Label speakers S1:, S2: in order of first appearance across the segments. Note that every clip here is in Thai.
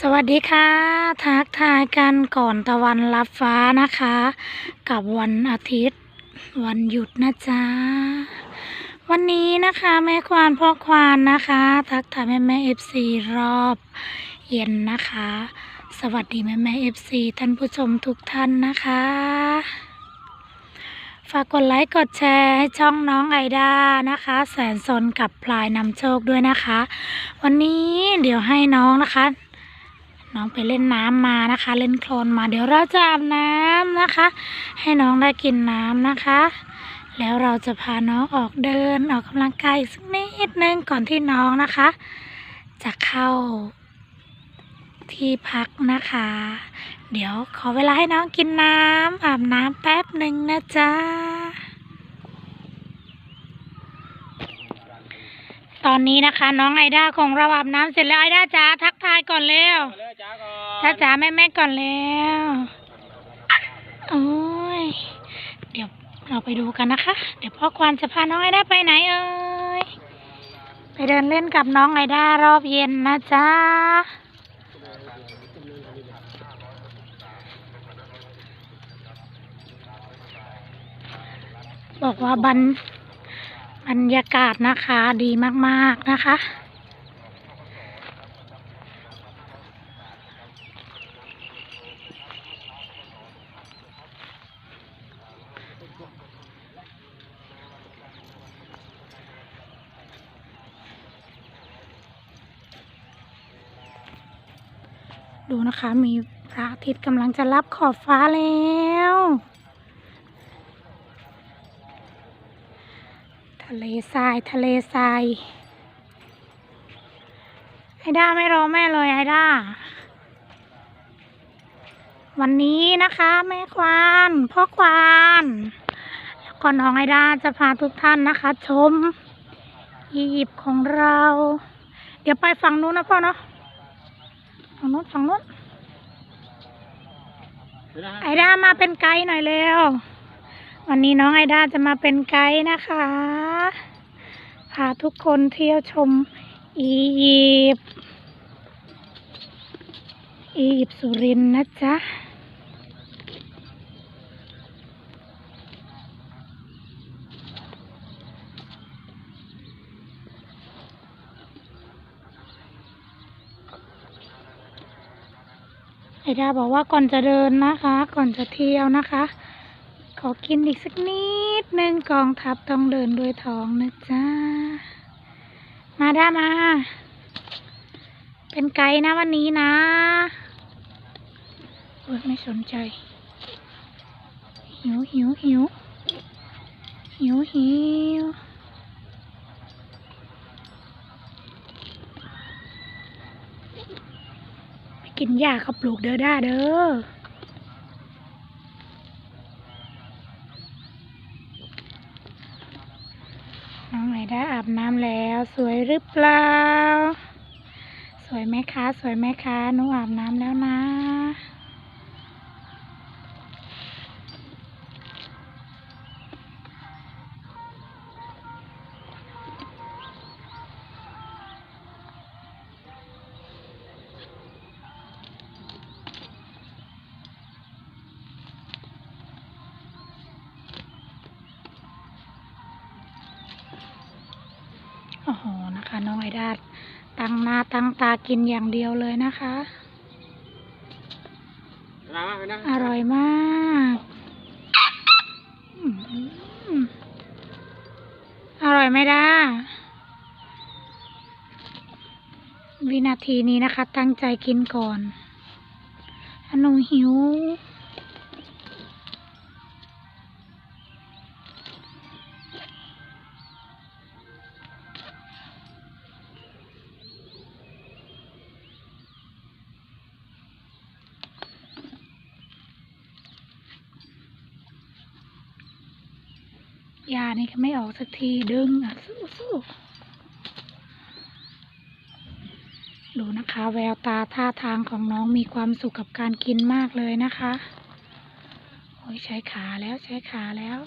S1: สวัสดีค่ะ ทักทายกันก่อนตะวันรับฟ้านะคะ กับวันอาทิตย์ วันหยุดนะจ๊ะ วันนี้นะคะแม่ควานพ่อควานนะคะ ทักทายแม่แม่เอฟซีรอบเย็นนะคะ สวัสดีแม่แม่เอฟซีท่านผู้ชมทุกท่านนะคะ ฝากกดไลค์กดแชร์ให้ช่องน้องไอดานะคะ แสนสนกับพลายนำโชคด้วยนะคะ วันนี้เดี๋ยวให้น้องนะคะ น้องไปเล่นน้ำมานะคะ เล่นโคลนมาเดี๋ยวเราจะอาบน้ำนะคะ ให้น้องได้กินน้ำนะคะ แล้วเราจะพาน้องออกเดินออกกำลังกายสักนิดนึงก่อนที่น้องนะคะ จะเข้าที่พักนะคะ เดี๋ยวขอเวลาให้น้องกินน้ำอาบน้ำแป๊บหนึ่งนะจ๊ะตอนนี้นะคะ น้องไอด้าของเราอาบน้ำเสร็จแล้วไอด้าจ๋าทักทายก่อนเร็ว
S2: จ้า
S1: จ้าจ๋าแม่แม่ก่อนแล้วโอ้ยเดี๋ยวเราไปดูกันนะคะ เดี๋ยวพ่อควานจะพาน้องไอด้าไปไหนเอ่ยไปเดินเล่นกับน้องไอด้ารอบเย็นนะจ๊ะบอกว่าบรรบรรยากาศนะคะดีมาก ๆ นะคะ ดูนะคะมีพระอาทิตย์กำลังจะรับขอบฟ้าแล้ว ทะเลทรายทะเลทรายไอด้าไม่รอแม่เลยไอด้า วันนี้นะคะ แม่ควานพ่อควานแล้วก็น้องไอด้าจะพาทุกท่านนะคะ ชมอียิปต์ของเรา เดี๋ยวไปฝั่งนู้นนะพ่อเนาะ ฝั่งนู้นฝั่งนู้น
S2: เดี๋ยวนะ
S1: ไอด้ามาเป็นไกด์หน่อยเร็ว วันนี้น้องไอด้าจะมาเป็นไกด์นะคะ พาทุกคนเที่ยวชมอียิปต์อียิปต์สุรินทร์นะจ๊ะ ไอดาบอกว่าก่อนจะเดินนะคะ ก่อนจะเที่ยวนะคะ ขอกินอีกสักนิดหนึ่งกองทัพต้องเดินด้วยท้องนะจ๊ะ มาด้ามา เป็นไกด์นะวันนี้นะโอ้ยไม่สนใจ หิวหิวหิวหิวหิวไป กินหญ้าเขาปลูกเด้อด้าเด้อน้องไอด้าอาบน้ำแล้ว สวยหรือเปล่า สวยไหมคะ สวยไหมคะหนูอาบน้ำแล้วนะ อ้โหนะคะ น้องไอดาตั้งหน้าตั้งตากินอย่างเดียวเลยนะคะ
S2: มามานั่ง
S1: อร่อยมากอืมอร่อยไหมด้าวินาทีนี้นะคะ ตั้งใจกินก่อนอันหนูหิว ยานี่ก็ไม่ออกสักทีดึงอะสู้สู้ดูนะคะ แววตาท่าทางของน้องมีความสุขกับการกินมากเลยนะคะ โอ้ยใช้ขาแล้วใช้ขาแล้ว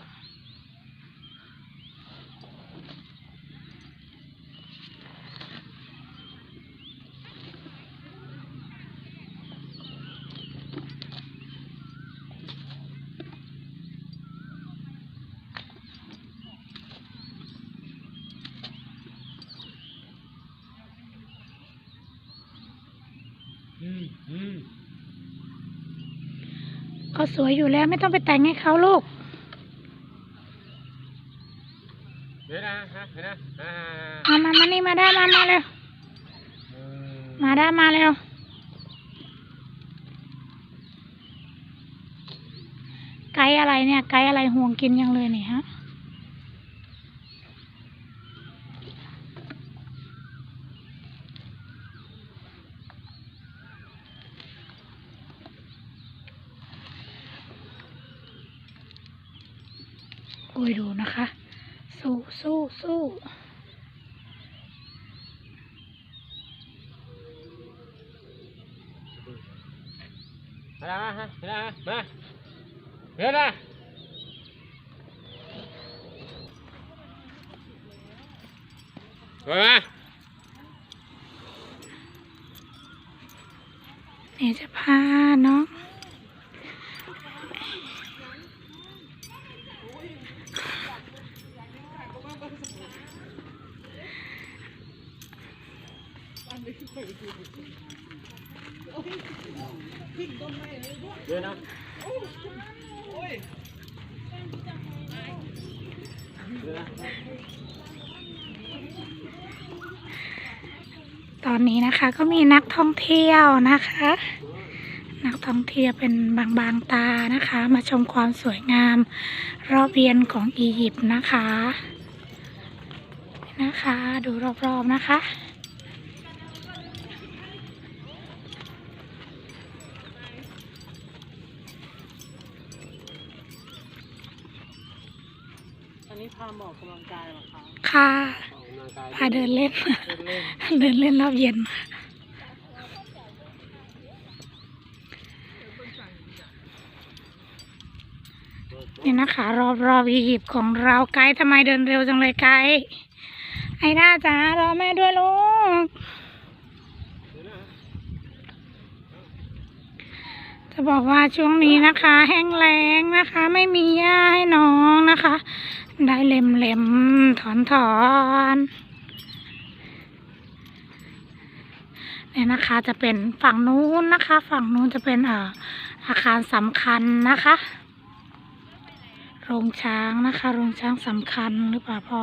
S2: อืมอืม
S1: ก็สวยอยู่แล้วไม่ต้องไปแต่งให้เขาลูก
S2: เดี๋ยวนะฮะเดี๋ยวนะอ่า
S1: มามามานี่มาได้มามาเร็ว
S2: อืม
S1: มาได้มาเร็วไกด์อะไรเนี่ยไกด์อะไรห่วงกินยังเลยเนี่ยฮะ โอ้ยดูนะคะ สู้สู้สู้
S2: มาแล้วฮะเดี๋ยวนะมาเดี๋ยวนะไปมา
S1: นี่จะพาน้อง ตอนนี้นะคะก็มีนักท่องเที่ยวนะคะ นักท่องเที่ยวเป็นบางบางๆตานะคะ มาชมความสวยงามรอบเวียนของอียิปต์นะคะ นะคะ ดูรอบๆนะคะ
S3: อันนี้พาหมออกกำลังกายเหรอคะ
S1: ค่ะ
S2: ออกกำลังกาย
S1: พาเดินเล่น
S2: เล่น
S1: เดินเล่นรอบเย็นค่ะนี่นะคะ รอบรอบๆอียิปต์ของเราไกด์ทำไมเดินเร็วจังเลยไกด์ไอ้ด้าจ๋ารอแม่ด้วยลูก จะบอกว่าช่วงนี้นะคะ แห้งแล้งนะคะ ไม่มีหญ้าให้น้องนะคะ ได้เล็มเล็มถอนถอนเนี่ยนะคะจะเป็นฝั่งนู้นนะคะ ฝั่งนู้นจะเป็นเอ่ออาคารสำคัญนะคะ โรงช้างนะคะ โรงช้างสำคัญหรือเปล่าพ่อ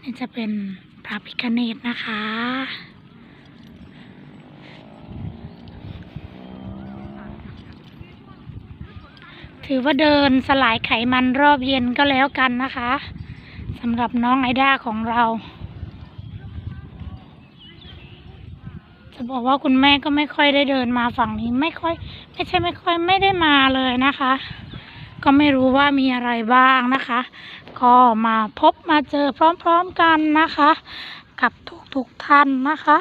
S1: นี่จะเป็นพระพิฆเนศนะคะ ถือว่าเดินสลายไขมันรอบเย็นก็แล้วกันนะคะสำหรับน้องไอด้าของเรา จะบอกว่าคุณแม่ก็ไม่ค่อยได้เดินมาฝั่งนี้ไม่ค่อย ไม่ใช่ไม่ค่อยไม่ได้มาเลยนะคะ ก็ไม่รู้ว่ามีอะไรบ้างนะคะ ก็มาพบมาเจอพร้อมๆกันนะคะ กับทุกๆท่านนะคะ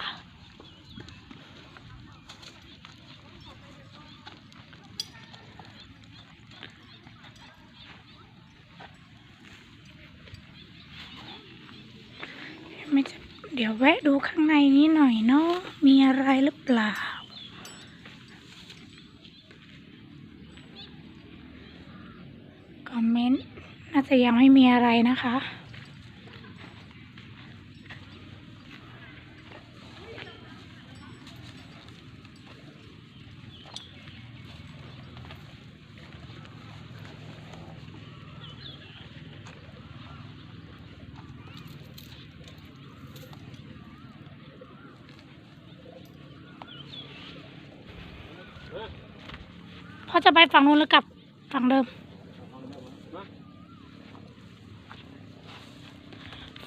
S1: ไม่จะ เดี๋ยวแวะดูข้างในนี้หน่อยเนาะมีอะไรหรือเปล่า คอมเมนต์น่าจะยังไม่มีอะไรนะคะ จะไปฝั่งนู้นหรือกลับฝั่งเดิม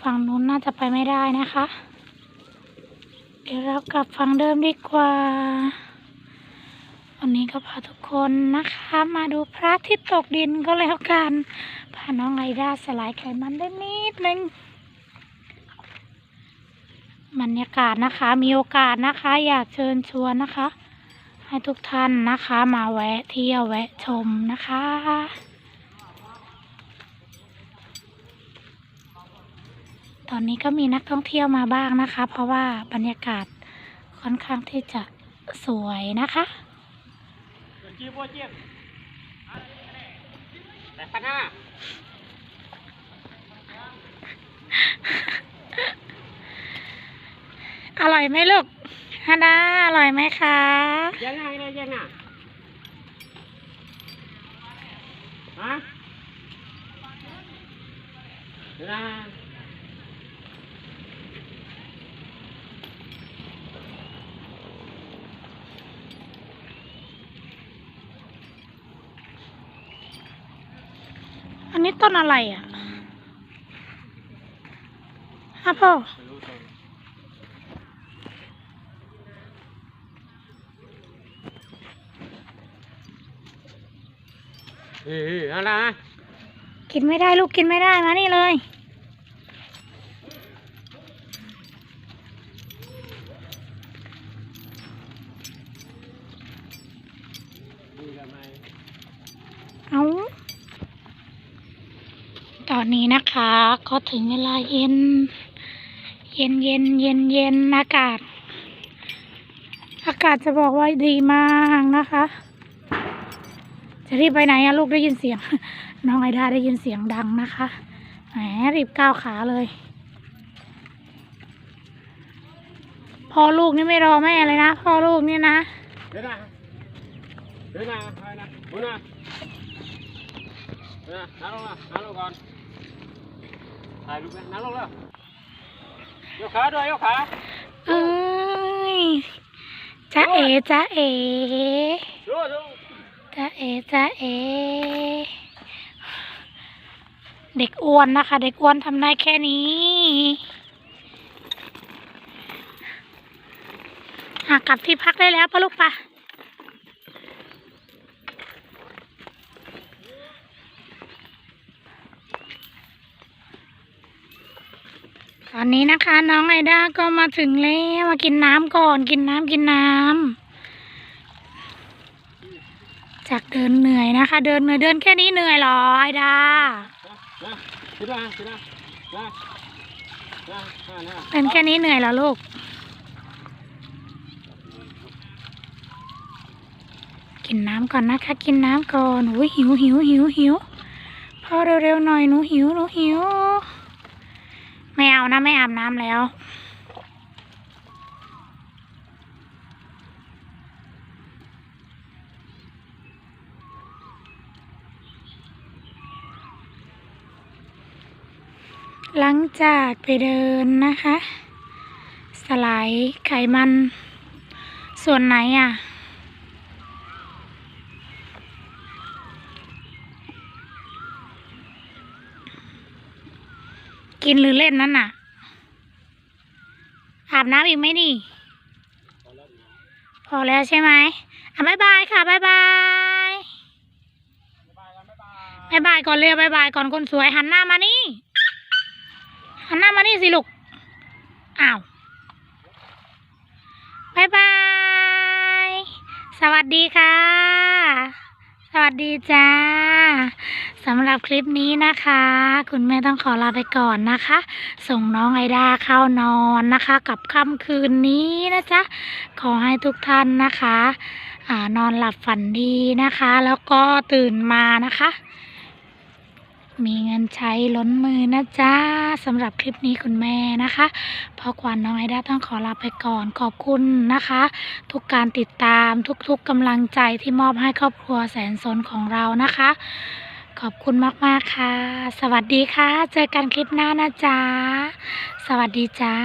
S1: ฝั่งนู้นน่าจะไปไม่ได้นะคะ เดี๋ยวเรากลับฝั่งเดิมดีกว่า วันนี้ก็พาทุกคนนะคะ มาดูพระอาทิตย์ตกดินก็แล้วกัน พาน้องไอด้าสลายไขมันได้นิดนึงบรรยากาศนะคะ มีโอกาสนะคะ อยากเชิญชวนนะคะ ให้ทุกท่านนะคะมาแวะเที่ยวแวะชมนะคะ ตอนนี้ก็มีนักท่องเที่ยวมาบ้างนะคะ เพราะว่าบรรยากาศค่อนข้างที่จะสวยนะคะ
S2: จีบว่าเจี๊ยบแต่พันห้า
S1: อร่อยไหมลูก ฮาดาอร่อยไหมคะ
S2: ยังไงเนี่ยยังไงฮะเดี๋ยวนะ
S1: อันนี้ต้นอะไรอะฮะพ่อ
S2: ไม่รู้ตัวเอะไรนะ
S1: กินไม่ได้ลูกกินไม่ได้มานี่เลย เอาตอนนี้นะคะ ก็ถึงเวลาเย็น เย็นเย็นเย็นเย็นอากาศ อากาศจะบอกว่าดีมากนะคะ จะรีบไปไหนอะลูกได้ยินเสียง น้องไอดาได้ยินเสียงดังนะคะแหมรีบก้าวขาเลย พ่อลูกนี่ไม่รอแม่เลยนะพ่อลูกนี่นะ
S2: เดี๋ยวนะเดี๋ยวนะไปนะบุญนะเดี๋ยวนะนั่งลงนะนั่งลงก่อนถ่ายรูปนะนั่งลงแล้วยกขาด้วยยกขา
S1: เอ้ยจ้าเอจ้าเอ
S2: ดูดู
S1: จ้าเอจ้าเอ เด็กอ้วนนะคะ เด็กอ้วนทำได้แค่นี้อะกลับที่พักได้แล้วปะลูกปะตอนนี้นะคะ น้องไอด้าก็มาถึงแล้วมากินน้ำก่อนกินน้ำกินน้ำ จากเดินเหนื่อยนะคะ เดินเหนื่อยเดินแค่นี้เหนื่อยเหรอไอดา
S2: นะขึ้นมา
S1: เดินแค่นี้เหนื่อยเหรอลูกกินน้ำก่อนนะคะ กินน้ำก่อนอุ้ยหิวหิวหิวหิวพ่อเร็วๆหน่อยหนูหิวหนูหิว ไม่เอานะไม่อาบน้ำแล้ว หลังจากไปเดินนะคะ สลายไขมัน ส่วนไหนอะ กินหรือเล่นนั่นน่ะ อาบน้ำอีกไหมนี่ พอแล้วใช่ไหมอะบายบายค่ะบายบายบายบายก่อนเร็วบายบายก่อนคนสวยหันหน้ามานี่ หันหน้ามานี่สิลูก อ้าวบายบาย สวัสดีค่ะ สวัสดีจ้าสำหรับคลิปนี้นะคะ คุณแม่ต้องขอลาไปก่อนนะคะ ส่งน้องไอดาเข้านอนนะคะ กับค่ำคืนนี้นะจ๊ะ ขอให้ทุกท่านนะคะอนอนหลับฝันดีนะคะ แล้วก็ตื่นมานะคะ มีเงินใช้ล้นมือนะจ๊ะสำหรับคลิปนี้คุณแม่นะคะพอควันน้องไอด้าต้องขอลาไปก่อนขอบคุณนะคะ ทุกการติดตามทุกๆกำลังใจที่มอบให้ครอบครัวแสนสนของเรานะคะ ขอบคุณมากๆค่ะ สวัสดีค่ะ เจอกันคลิปหน้านะจ๊ะสวัสดีจ้า